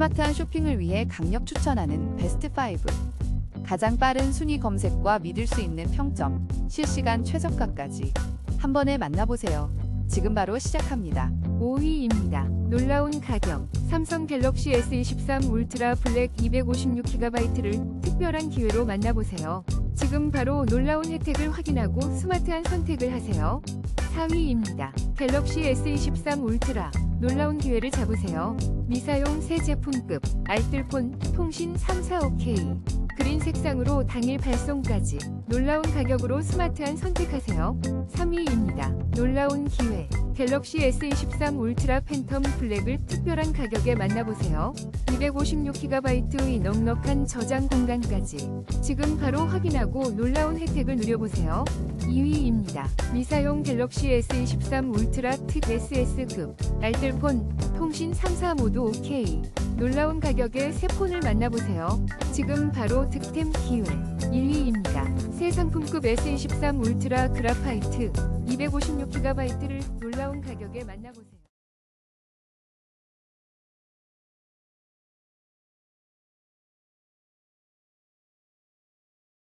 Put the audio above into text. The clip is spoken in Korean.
스마트한 쇼핑을 위해 강력 추천하는 베스트 5. 가장 빠른 순위 검색과 믿을 수 있는 평점, 실시간 최저가까지 한 번에 만나보세요. 지금 바로 시작합니다. 5위입니다. 놀라운 가격. 삼성 갤럭시 S23 울트라 블랙 256GB를 특별한 기회로 만나보세요. 지금 바로 놀라운 혜택을 확인하고 스마트한 선택을 하세요. 4위입니다. 갤럭시 S23 울트라. 놀라운 기회를 잡으세요. 미사용 새 제품급, 알뜰폰, 통신 345K. 그린 색상으로 당일 발송까지 놀라운 가격으로 스마트한 선택하세요. 3위입니다. 놀라운 기회. 갤럭시 S23 울트라 팬텀 블랙을 특별한 가격에 만나보세요. 256GB의 넉넉한 저장 공간까지 지금 바로 확인하고 놀라운 혜택을 누려보세요. 2위입니다. 미사용 갤럭시 S23 울트라 특 SS급 알뜰폰 통신 3사 모두 OK 놀라운 가격에 새 폰을 만나보세요. 지금 바로 득템 기회 1위입니다. 새 상품급 S23 울트라 그라파이트 256GB를 놀라운 가격에 만나보세요.